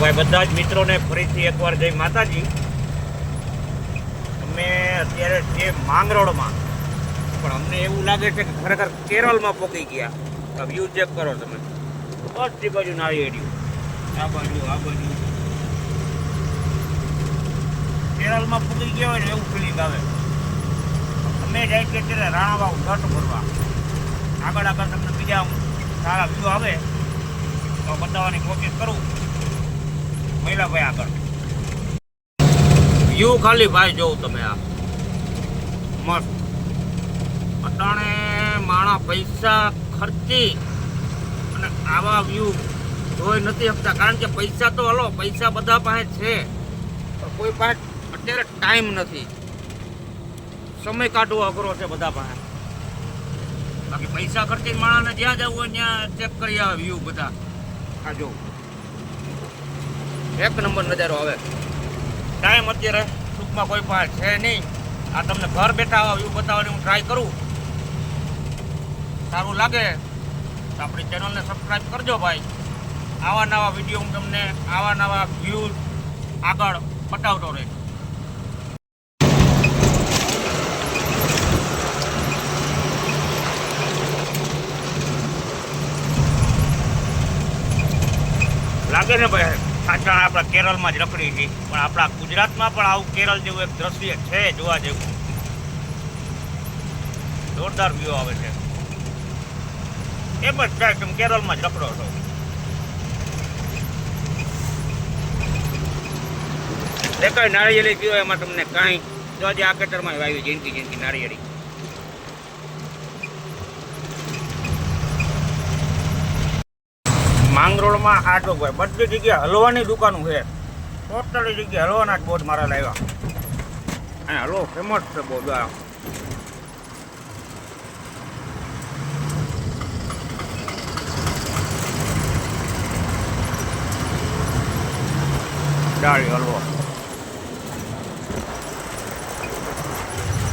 ભાઈ, બધા જ મિત્રોને ફરીથી એકવાર જય માતાજી. અમે અત્યારે છે માંગરોળમાં. પણ અમને એવું લાગે છે કે ખરેખર કેરળમાં પોકી ગયા. આ વ્યૂ ચેક કરો તમે. બધી બાજુ નાળી એડ્યું આ બાજુ આ બાજુ. કેરળમાં પોકી ગયા હોય ને એવું ફિલિંગ આવે. અમે જાય છે ત્યારે રાણાબાવ ઘટ ફરવા આગળ આગળ તમને બીજા સારા વ્યૂ આવે. તો બતાવવાની કોશિશ કરું. મહિલાભાઈ આગળ. વ્યૂ ખાલી ભાઈ જોઉં તમે આ. મસ્ત. અટાણે માણા પૈસા ખર્ચી અને આવા વ્યૂ જોઈ નથી શકતા. કારણ કે પૈસા તો હલો, પૈસા બધા પાસે છે. પણ કોઈ પાસે અત્યારે ટાઈમ નથી. સમય કાઢવો અઘરો છે બધા પાસે. બાકી પૈસા ખર્ચી માણસને જ્યાં જવું હોય ત્યાં ચેક કરી આવે વ્યૂ બધા. આ જો એક નંબર નજારો આવે. ટાઈમ અત્યારે ટૂંકમાં કોઈ પાસે છે નહીં. આ તમને ઘર બેઠા આવે વ્યૂ બતાવવાની હું ટ્રાય કરું. સારું લાગે તો આપણી ચેનલને સબસ્ક્રાઈબ કરજો ભાઈ. આવા નવા વીડિયો હું તમને આવા નવા વ્યૂઝ આગળ બતાવતો રહીશ. લાગે ને ભાઈ? સાચા આપણા કેરળમાં જ રખડી હતી. પણ આપણા ગુજરાતમાં પણ આવું કેરળ જેવું એક દ્રશ્ય છે, જોવા જેવું. જોરદાર વ્યૂ આવે છે. એમ જ થાય તમે કેરળમાં જ રખડો છો. દેખાય નાળિયેરી પીવો એમાં તમને કાંઈ. જો આજે આ કટરમાં વાવી જિંદગી જિંદગી નાળિયેરી. માંગરોળમાં આ તો ભાઈ બધી જગ્યાએ હલવાની દુકાનો છે. ટોટલી જગ્યાએ હલવાના જ બોર્ડ મારા લાવ્યા અને હલવો ફેમસ છે બહુ આ. ડાળી હલવો.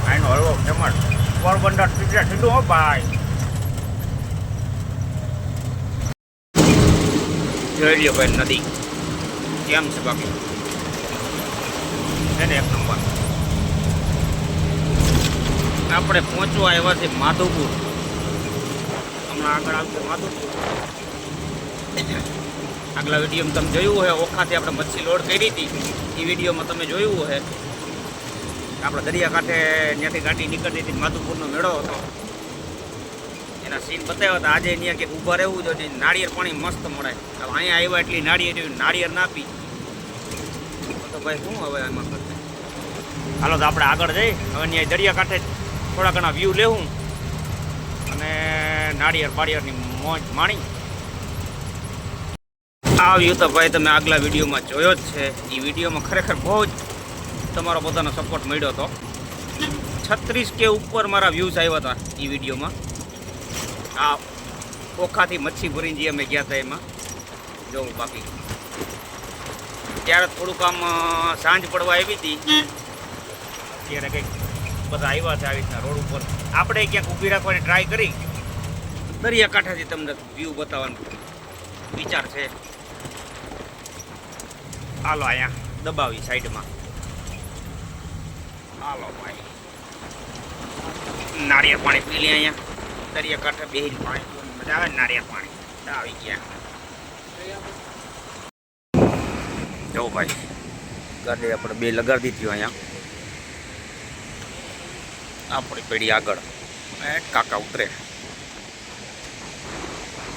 આનો હલવો ફેમસ પોરબંદર સીધા સીધું, હો ભાઈ. જોઈ લ્યો ભાઈ નદી કેમ છે બાકી એને એક નંબર આપણે પહોંચવા આવ્યા છે માધુપુર હમણાં આગળ આવશે માધુપુર આગલા વિડીયોમાં તમે જોયું હોય ઓખાથી આપણે મચ્છી લોડ કરી હતી એ વિડીયોમાં તમે જોયું હોય આપણે દરિયાકાંઠે ત્યાંથી ગાડી નીકળતી હતી માધુપુરનો મેળો હતો એના સીન બતાવ્યા હતા. આજે અહીંયા કે ઊભા રહેવું જોઈએ નાળિયેર પાણી મસ્ત મળે. હવે અહીંયા આવ્યા એટલી નાળિયેર નાળિયેર ના પી તો ભાઈ શું હવે એમાં કરશે? હાલો તો આપણે આગળ જઈ. હવે અહીંયા દરિયાકાંઠે થોડા ઘણા વ્યૂ લેવું. અને નાળિયેર પાળિયેરની મોજ માણી. આ વ્યૂ તો ભાઈ તમે આગલા વિડીયોમાં જોયો જ છે. એ વિડીયોમાં ખરેખર બહુ જ તમારો પોતાનો સપોર્ટ મળ્યો હતો છત્રીસ કે ઉપર મારા વ્યૂઝ આવ્યા હતા એ વિડીયોમાં. આ ઓખાથી મચ્છી ભરીને જે અમે ગયા હતા એમાં. જોઉં બાકી ત્યારે થોડુંક આમ સાંજ પડવા આવી હતી. ત્યારે કંઈક બધા આવ્યા છે આવી રીતના રોડ ઉપર. આપણે ક્યાંક ઊભી રાખવાની ટ્રાય કરી? દરિયાકાંઠાથી તમને વ્યૂ બતાવવાનો વિચાર છે. હાલો અહીંયા, દબાવી સાઈડમાં. હાલો ભાઈ. નાળિયેર પાણી પી લે અહીંયા. દરિયાકાંઠે બેહીને પાણી પીવાની. મજા આવે નારિયા પાણી? આવી ગયા. જો ભાઈ ગાડી આપણે બે લગાડી દીધી અહીંયા. આપણી પેઢી આગળ. કાકા ઉતરે.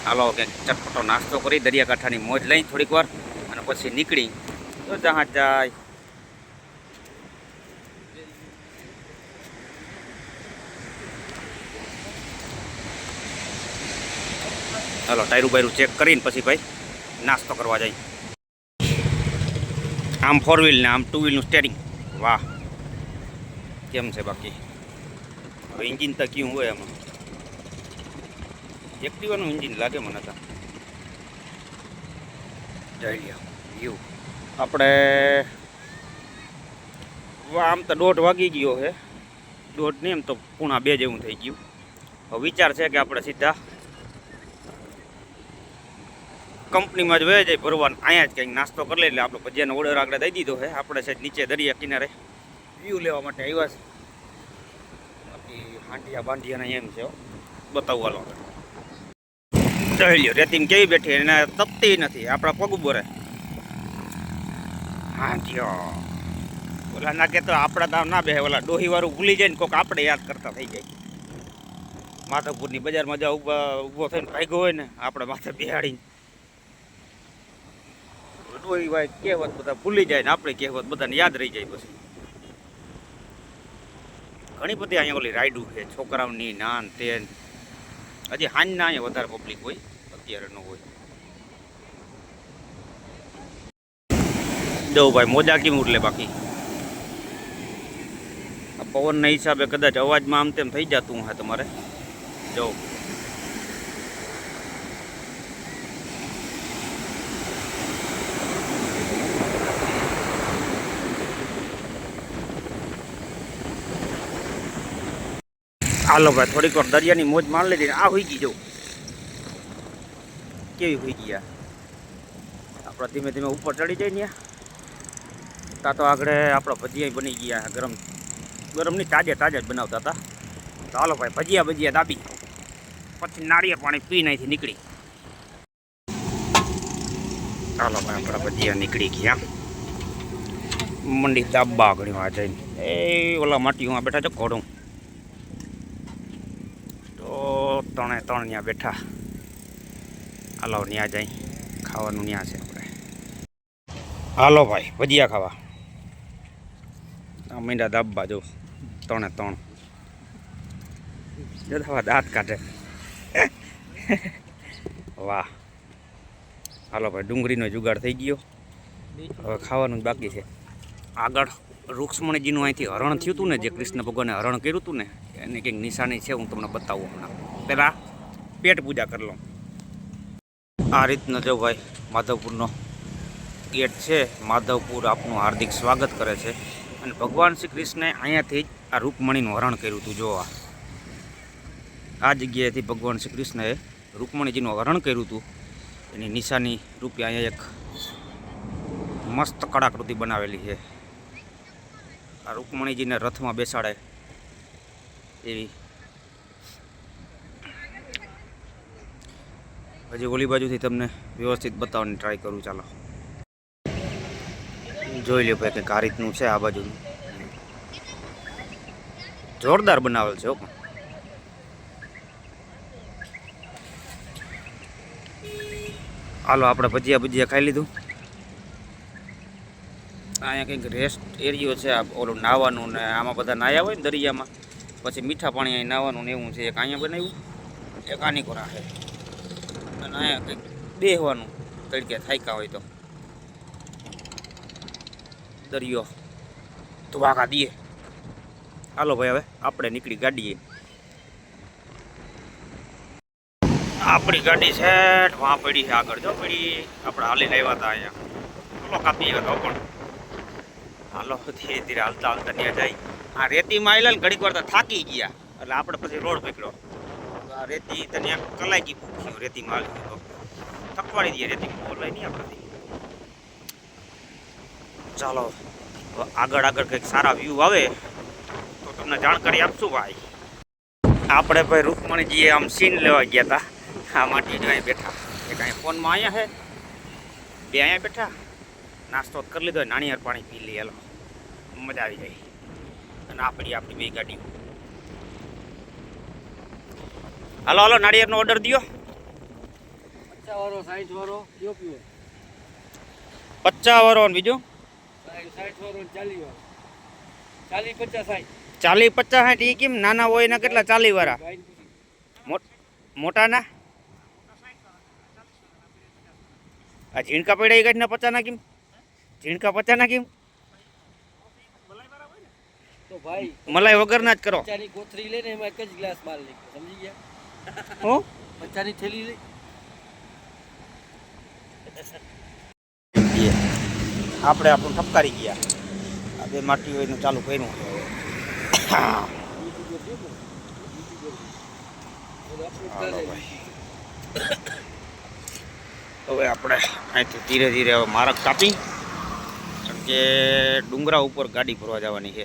હાલો કે ચટપટો નાસ્તો કરી દરિયાકાંઠાની મોજ લઈ થોડીક વાર, અને પછી નીકળી. તો જહાજ જાય. હાલો, ટાયરું બાયરું ચેક કરીને પછી ભાઈ નાસ્તો કરવા જાય આમ ફોર વ્હીલ ને આમ ટુ વ્હીલનું સ્ટેરિંગ વાહ. કેમ છે બાકી? હવે એન્જિન તો ક્યું હોય એમાં એક્ટિવાનું ઇન્જિન લાગે મને તો. જઈ વ્યૂ આપણે આમ તો દોઢ વાગી ગયો છે. દોઢ નહીં એમ તો પૂણા બે જેવું થઈ ગયું. હવે વિચાર છે કે આપણે સીધા કંપનીમાં જ વહે જાય ભરવાનું. અહીંયા જ કંઈક નાસ્તો કરી લે એટલે આપણે ભજીયાનો ઓર્ડર આગળ દઈ દીધો છે. આપણે છે નીચે દરિયા કિનારે વ્યૂ લેવા માટે આવ્યા છે. બાકી હાંડિયા બાંડિયાના એમ છે. બતાવવા લો ચહેલ્યો લ્યો, રેતીમ કેવી બેઠી એને તપતી નથી. આપણા પગ બોરે હાંડિયો. ઓલા ના કે તો આપણા તાવ ના બેહે. ઓલા ડોહીવાળું ભૂલી જાય ને કોઈક આપણે યાદ કરતા થઈ જાય. માધવપુરની બજારમાં જ્યાં ઊભા, ઊભો થઈને ભાગ્યો હોય ને, આપણે માથે બિહાડીને. ડોહી હોય કહેવત બધા ભૂલી જાય ને આપણે કહેવત બધાને યાદ રહી જાય પછી. ઘણી બધી અહીંયા ઓલી રાઈડું છે, છોકરાઓની નાન, તેન. હજી હાંજના અહીંયા વધારે પબ્લિક હોય, અત્યારે ન હોય. દઉં ભાઈ, મોજા કેમ ઉઠલે બાકી? પવનના હિસાબે કદાચ અવાજમાં આમ તેમ થઈ જતું હા તમારે. જો હાલો ભાઈ, થોડીક વાર દરિયાની મોજ માર લીધી આ હોઈ ગઈ જો. કેવી હોઈ ગયા આપણે ધીમે ધીમે ઉપર ચડી જાય ને તા તો આગળ આપણા ભજીયા બની ગયા ગરમ ગરમ. નહીં તાજે તાજા જ બનાવતા હતા. તો હાલો ભાઈ, ભજીયા ભજીયા દાબી. પછી નાળિયેર પાણી પી નાખી નીકળી. ચાલો ભાઈ, આપણા ભજીયા નીકળી ગયા. મંડી દાબા આગળ જઈને એ ઓલા માટી હું બેઠા છો, ઘોડું. ત્રણે ત્રણ ત્યાં બેઠા. હાલો ત્યાં જાય ખાવાનું ત્યાં છે આપણે. હાલો ભાઈ, ભજીયા ખાવા. આ મીંડા દાબવા જો, ત્રણે ત્રણ. દાંત કાઢે. વાહ. હાલો ભાઈ, ડુંગળીનો જુગાડ થઈ ગયો. હવે ખાવાનું જ બાકી છે. આગળ રૂક્ષ્મણીજીનું અહીંથી હરણ થયું હતું ને, જે કૃષ્ણ ભગવાને હરણ કર્યું હતું ને, એની કંઈક નિશાની છે, હું તમને બતાવું હમણાં. પહેલાં પેટ પૂજા કરી લઉં. આ રીતનો જો ભાઈ માધવપુરનો ગેટ છે, માધવપુર આપનું હાર્દિક સ્વાગત કરે છે. અને ભગવાન શ્રી કૃષ્ણે અહીંયાથી જ આ રૂકમણીનું હરણ કર્યું હતું, જોવા. આ જગ્યાએથી ભગવાન શ્રી કૃષ્ણએ રૂકમણીજીનું હરણ કર્યું હતું. એની નિશાની રૂપે અહીંયા એક મસ્ત કળાકૃતિ બનાવેલી છે. આ રૂકમણીજીને રથમાં બેસાડે એવી હજી ઓલી બાજુથી તમને વ્યવસ્થિત બતાવવાની ટ્રાય કરું, ચાલો. જોઈ લ્યો ભાઈ કંઈક આ રીતનું છે આ બાજુનું. જોરદાર બનાવેલ છે ઓકે હાલો, આપણે ભજીયા ભજીયા ખાઈ લીધું. અહીંયા કંઈક રેસ્ટ એરિયો છે, આ ઓલું નાહવાનું ને આમાં બધા નાહ્યા હોય ને દરિયામાં. પછી મીઠા પાણી અહીં નાહવાનું ને એવું છે, એક અહીંયા બનાવ્યું, એક આની કોરા છે અને અહીંયા કંઈક બેહવાનું, તડકે થાયકા હોય તો. દરિયો, ધુવાકા દઈએ. હાલો ભાઈ, હવે આપણે નીકળી ગાડીએ. આપણી ગાડી છે વાં પડી છે આગળ. જો પડી. આપણે હાલીને આવ્યા હતા અહીંયા. ચલો કાપી તો પણ હાલો, ધીરે ધીરે હાલતા હાલતા ત્યાં જાય. આ રેતીમાં આવેલા ને ઘડીક વાર થાકી ગયા. એટલે આપણે પછી રોડ પકડ્યો. રેતી તને કલાકી ભૂખ્યું રેતીમાં હાલ્યું તો થકવાડી દઈએ રેતીમાં બોલાય નહીં આપણાથી ચાલો આગળ આગળ કંઈક સારા વ્યૂ આવે, તો તમને જાણકારી આપશું ભાઈ. આપણે ભાઈ રૂકમણીજીએ આમ સીન લેવા ગયા હતા આ માટી જો અહીં બેઠા. એક અહીંયા ફોનમાં અહીંયા છે બે અહીંયા બેઠા. નાસ્તો કરી લીધો, નાળિયેર પાણી પી લઈએ, હાલો. મજા આવી જાય. અને આપણી આપણી બે ગાડી હાલો હાલો નાળિયેરનો ઓર્ડર દો પચાસ વાળો પચાસ ને બીજું? ચાલી પચાસ સાઠ પચાસ એ કેમ નાના હોય ને કેટલા ચાલી વાળા. મોટાના? આ ઝીણકા પડ્યા એ પચાસ ના કેમ? ઝીણકા પચાના કેમ? તો ભાઈ મલાઈ વગરના જ કરો. કોથળી લઈને એમાં એક જ ગ્લાસ માર લઈ સમજી ગયા? હું? પચાની થેલી લઈ. આપણે આપણું ઠપકારી ગયા. આ બે માટી હોય ચાલુ કર્યું. હવે. આપણે અહીંથી ધીરે ધીરે હવે માર્ગ કાપી. કારણ કે ડુંગરા ઉપર ગાડી ફરવા જવાની છે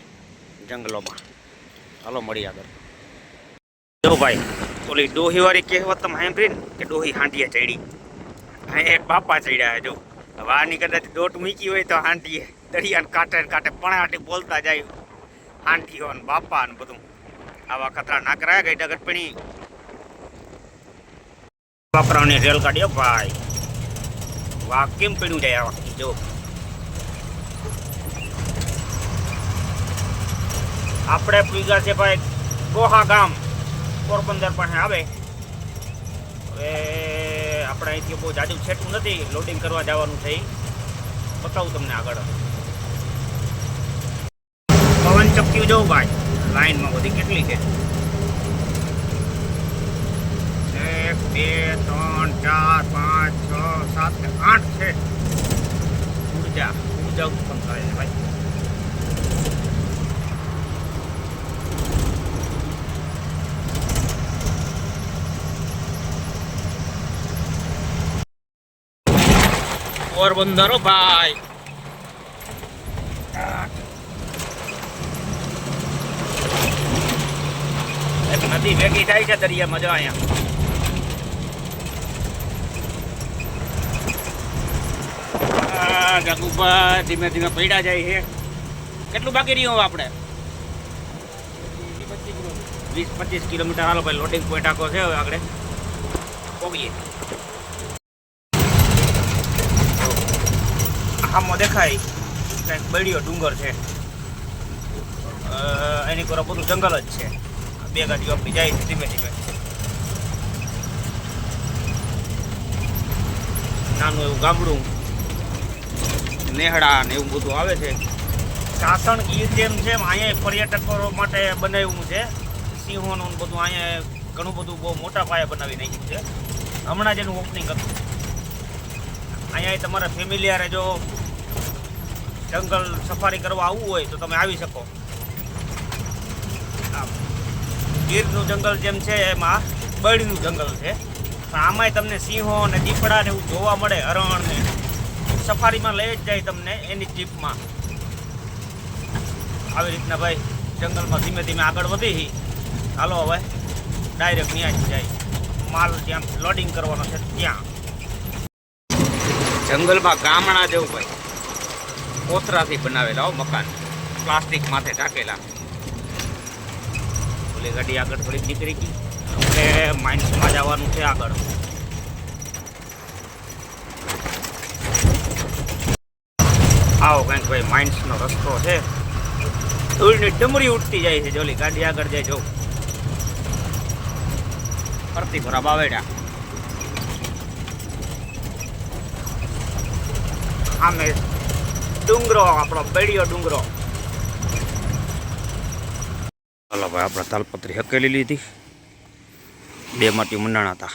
જંગલોમાં. ચાલો મળી આગળ. જો ભાઈ ઓલી ડોહીવાળી કહેવત તમે સાંભળી ને કે ડોહી હાંડીએ ચડી. અહીં એક બાપા ચડ્યા જો. વાની કદાચ દોટ મૂકી હોય તો હાંડીએ. દરિયાને ને કાંઠે પણાટી બોલતા જાય. હાંડીઓ ને બાપા ને બધું. આવા ખતરા ના કરાય ગઈ ડગટપણી વાપરાની રેલગાડીઓ ભાઈ. વાહ, કેમ પીણું જાય આ જો. આપણે પૂગ્યા છે ભાઈ ગોહા ગામ. પોરબંદર પાસે આવે. હવે આપણે અહીંથી બહુ જાજુ છેટું નથી લોડિંગ કરવા જવાનું છે બતાવું તમને આગળ. પવન ચક્કી જવું ભાઈ, લાઈનમાં બધી કેટલી છે? એક, બે, ત્રણ, ચાર, પાંચ, છ, સાત, આઠ છે. ઊર્જા ઊર્જા ઉત્પન્ન કરે છે ભાઈ. પોરબંદર ભાઈ. નદી ભેગી થાય છે દરિયા મજા અહીંયા. આ જગુભા ધીમે ધીમે પડ્યા જાય છે. કેટલું બાકી રહ્યું આપણે? વીસ પચીસ કિલોમીટર. હાલો ભાઈ લોડિંગ પોઈન્ટ આખો છે હવે આગળ. પોગીએ. આમાં દેખાય. કંઈક બળિયો ડુંગર છે. એની પર બધું જંગલ જ છે. બે ગાડીઓ આપણી જાય છે ધીમે ધીમે. નાનું એવું ગામડું. નેહડા ને એવું બધું આવે છે. સાસણ ગીર જેમ છે અહીંયા પર્યટકો માટે બનાવ્યું છે. સિંહોનું બધું અહીંયા ઘણું બધું બહુ મોટા પાયે બનાવી નાખ્યું છે. હમણાં જ એનું ઓપનિંગ હતું. અહીંયા તમારા ફેમિલી જો જંગલ સફારી કરવા આવવું હોય તો તમે આવી શકો. ગીરનું જંગલ જેમ છે, એમાં બળીનું જંગલ છે. પણ આમાંય તમને સિંહો ને દીપડા ને એવું જોવા મળે, હરણ ને. સફારીમાં લઈ જ જાય તમને એની જીપમાં આવી રીતના ભાઈ, જંગલમાં ધીમે ધીમે આગળ વધી. હાલો હવે, ડાયરેક્ટ ત્યાં જ જાય. માલ ત્યાં લોડિંગ કરવાનો છે, ત્યાં. જંગલમાં ગામડા જેવું ભાઈ. કોતરાથી બનાવેલા હો મકાન. પ્લાસ્ટિક માથે ઢાકેલા. ઓલી ગાડી આગળ થોડીક નીકળી ગઈ. આપણે માઇન્સમાં જવાનું છે આગળ. આવો કંઈક ભાઈ માઇન્સનો રસ્તો છે. ધૂળની ડમરી ઉઠતી જાય છે. જોલી ગાડી આગળ જાય, જો. ફરતી ભરા બાવેડા આમે ડુંગરો, આપણો બેડિયો ડુંગરો. હાલો ભાઈ, આપણે તાલપત્રી હકેલી લીધી. બે માટી મંડાણા હતા.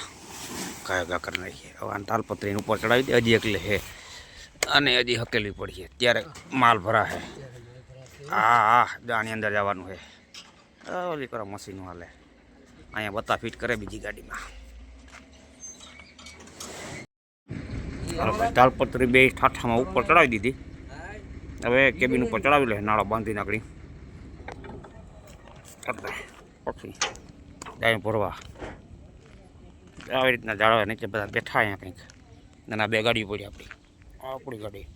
કાયા ગા કરી નાખીએ. હવે આને તાલપત્રીને ઉપર ચડાવી દે. હજી એકલે હે. અને હજી હકેલી પડીએ. ત્યારે માલ ભરા હે હા હા આની અંદર જવાનું છે ઓલી કરો મશીનો હાલે અહીંયા બતા ફિટ કરે બીજી ગાડીમાં. તાલપત્રી બે ઠાઠામાં ઉપર ચડાવી દીધી. હવે કેબિન ઉપર ચડાવી લે, નાળો બાંધી નાખડી. પછી જાય ભરવા. આવી રીતના જાળવા નીચે બધા બેઠા અહીંયા કંઈક. નાના બે ગાડી પડી આપણી. આપણી ગાડી.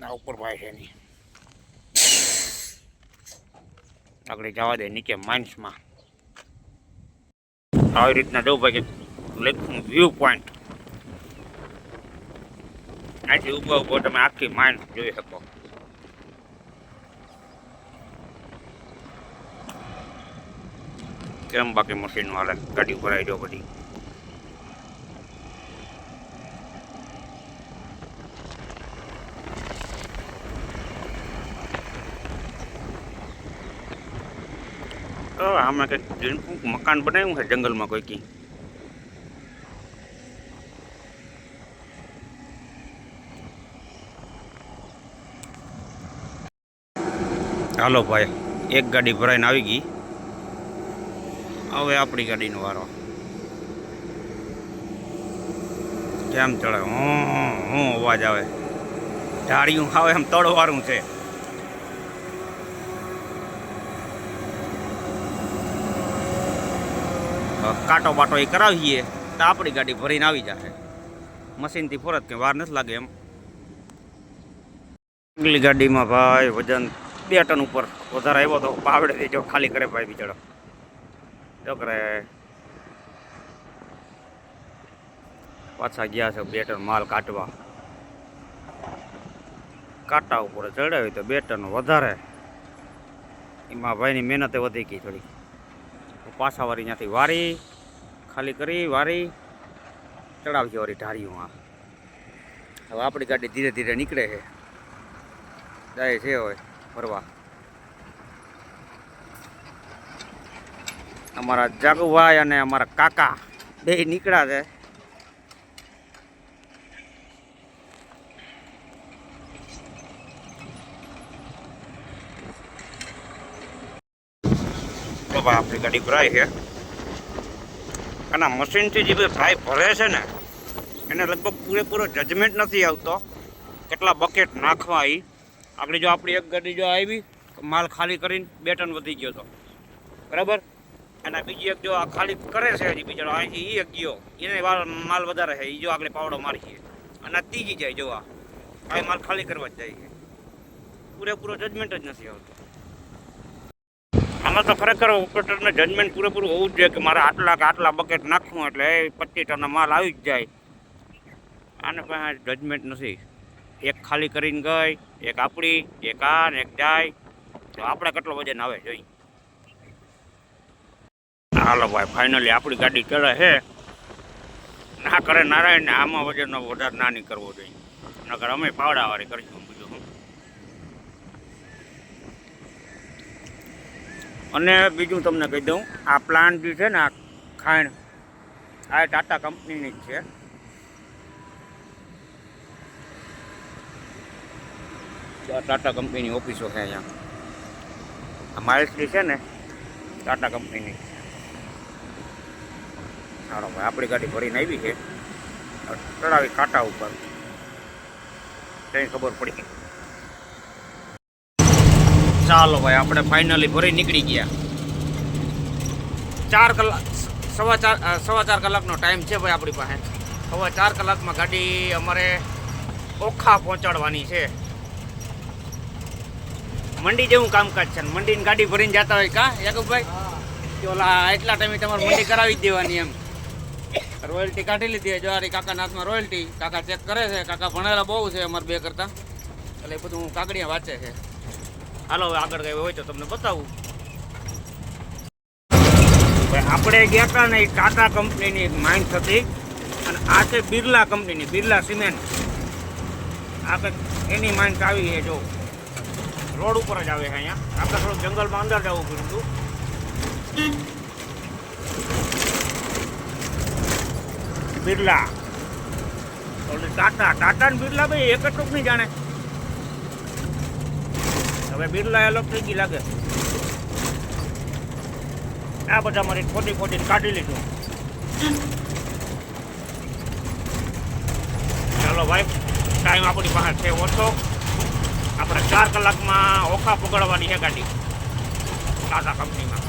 ના, ઉપર ભાઈ છે એની. આગળ જવા દે, નીચે માઇન્સમાં. આવી રીતના જવું ભાઈ લેકનું વ્યૂ પોઈન્ટ અહીંથી ઊભો ઊભો તમે આખી માઇન્સ જોઈ શકો. કેમ બાકી મશીન વાળા ગાડી ભરાઈ દો બધી. આમાં કંઈક મકાન બનાવ્યું છે જંગલમાં કોઈ કી? હાલો ભાઈ, એક ગાડી ભરાઈને આવી ગઈ. હવે આપણી ગાડીનો વારો. કેમ ચડે? હું હું અવાજ આવે. ઢાળિયું આવે એમ તળવારું છે. કાંટો બાટો એ કરાવીએ, તો આપણી ગાડી ભરીને આવી જશે મશીનથી ફરત કે વાર નથી લાગે એમ. આગલી ગાડીમાં ભાઈ વજન બે ટન ઉપર વધારે આવ્યો તો પાવડે જો ખાલી કરે ભાઈ બિચારો. જો પાછા ગયા છે બે ટન માલ કાઢવા. કાંટા ઉપર ચડાવી તો બે ટન વધારે. એમાં ભાઈની મહેનતે વધી ગઈ થોડી પાછા વારી ત્યાંથી વારી, ખાલી કરી, વારી, ચડાવજો વારી ઢાળીઓમાં હવે આપણી ગાડી ધીરે ધીરે નીકળે છે. જાય છે હવે. ફરવા. અમારા જાગુભાઈ અને અમારા કાકા બે નીકળ્યા છે. તો આપણી ગાડી ભરાય છે. અને મશીનથી જે ભાઈ ભરે છે ને, એને લગભગ પૂરેપૂરો જજમેન્ટ નથી આવતો. કેટલા બકેટ નાખવા એ આપણે જો આપણી એક ગાડી જો આવી, માલ ખાલી કરીને બે ટન વધી ગયો હતો બરાબર? અને બીજી એક જો આ ખાલી કરે છે હજી બીજા, અહીંથી એ એક ગયો. એને માલ વધારે છે એ જો આપણે પાવડો મારીએ. અને આ ત્રીજી જાય જો આ. માલ ખાલી કરવા જ જાય છે. પૂરેપૂરો જજમેન્ટ જ નથી આવતો. આમાં તો ખરેખર ઓપરેટરને જજમેન્ટ પૂરેપૂરું હોવું જ જોઈએ કે મારે આટલા કે આટલા બકેટ નાખવું, એટલે પચીસ ટનનો માલ આવી જ જાય. આને પાસે જજમેન્ટ નથી. એક ખાલી કરીને ગઈ, એક આપણી, એક આ ને એક જાય તો આપણે કેટલો વજન આવે જોઈ. હાલો ભાઈ ફાઇનલી આપણી ગાડી ચડે છે. ના કરે નારાયણ ને આમાં વજનનો વધારે નાની કરવો જોઈએ. નકર અમે પાવડાવાળી કરીશું બીજું અને બીજું તમને કહી દઉં, આ પ્લાન્ટ જે છે ને, આ ખાણ, આ ટાટા કંપનીની જ છે તો આ ટાટા કંપનીની ઓફિસો છે અહીંયા. આ માઇલ્સની છે ને ટાટા કંપનીની ચાલો ભાઈ આપણી ગાડી ભરીને આવી છે. ચડાવી કાંટા ઉપર. કઈ ખબર પડી ચાલો ભાઈ, આપણે ફાઇનલી ભરી નીકળી ગયા. ચાર કલાક, સવા ચાર સવા ચાર કલાકનો ટાઈમ છે ભાઈ આપણી પાસે. સવા ચાર કલાકમાં ગાડી અમારે ઓખા પહોંચાડવાની છે. મંડી જેવું કામકાજ છે. મંડીની ગાડી ભરીને જતા હોય કા યાકુબભાઈ? કે ઓલા એટલા ટાઈમે તમારે મંડી કરાવી જ દેવાની એમ. રોયલ્ટી કાઢી લીધી જો આરી કાકાના હાથમાં રોયલ્ટી. કાકા ચેક કરે છે કાકા ભણેલા બહુ છે અમારે બે કરતા. એટલે બધું કાગડિયા વાંચે છે. હાલો હવે આગળ કઈ હોય તો તમને બતાવું. આપણે ગયા હતા ને ટાટા કંપનીની એક માઇન્સ હતી અને આ છે બિરલા કંપનીની બિરલા સિમેન્ટ. આ એની માઇન્સ આવી છે જો. રોડ ઉપર જ આવે છે અહીંયા. આપણે થોડુંક જંગલમાં અંદર જવું પડ્યું હતું બિરલા. ટાટા ટાટા ને બિરલા ભાઈ, એક જ નહીં જાણે. હવે બિરલા અલગ થઈ ગઈ લાગે. આ બધા મારી ખોટી ખોટી કાઢી લીધું. ચાલો ભાઈ ટાઈમ આપણી પાસે છે ઓછો. આપણે ચાર કલાકમાં ઓખા પકડવાની છે ગાડી. ટાટા કંપનીમાં.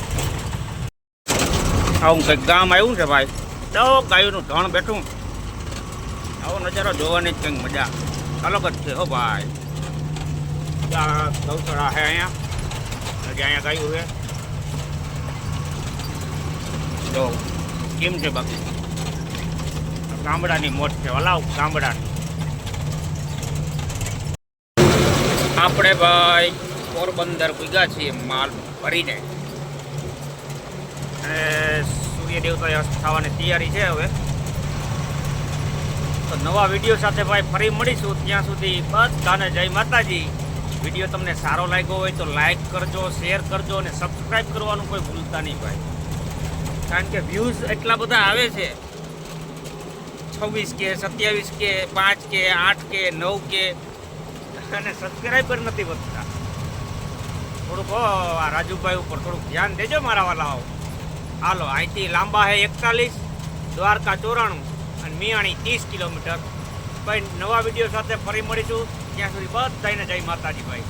આવું કંઈક ગામ આવ્યું છે ભાઈ. દો ગાયોનું ધણ બેઠું. આવો નજારો જોવાની જ કંઈક મજા. અલગ જ છે હો ભાઈ. ગૌશાળા છે અહીંયા. હજી અહીંયા ગાયું છે. જો કેમ છે બાકી? ગામડાની મોટ છે હલાવ ગામડાની. આપણે ભાઈ પોરબંદર પૂગ્યા છીએ, માલ ભરીને. અને સૂર્ય દેવતા અસ્ત થવાની તૈયારી છે હવે. તો નવા વીડિયો સાથે ભાઈ ફરી મળીશું. ત્યાં સુધી બધાને જય માતાજી. વીડિયો તમને સારો લાગ્યો હોય તો લાઇક કરજો, શેર કરજો અને સબસ્ક્રાઈબ કરવાનું કોઈ ભૂલતા નહીં ભાઈ. કારણ કે વ્યૂઝ એટલા બધા આવે છે. છવ્વીસ કે, સત્યાવીસ કે, પાંચ કે, આઠ કે, નવ કે અને સબસ્ક્રાઈબર નથી વધતા. થોડુંક આ રાજુભાઈ ઉપર થોડુંક ધ્યાન દેજો મારા વાલાઓ. હાલો, અહીંથી લાંબા હે એકતાલીસ, દ્વારકા ચોરાણું અને મિયાણી ત્રીસ કિલોમીટર. ભાઈ, નવા વીડિયો સાથે ફરી મળીશું. ત્યાં સુધી બધાને જય માતાજી ભાઈ.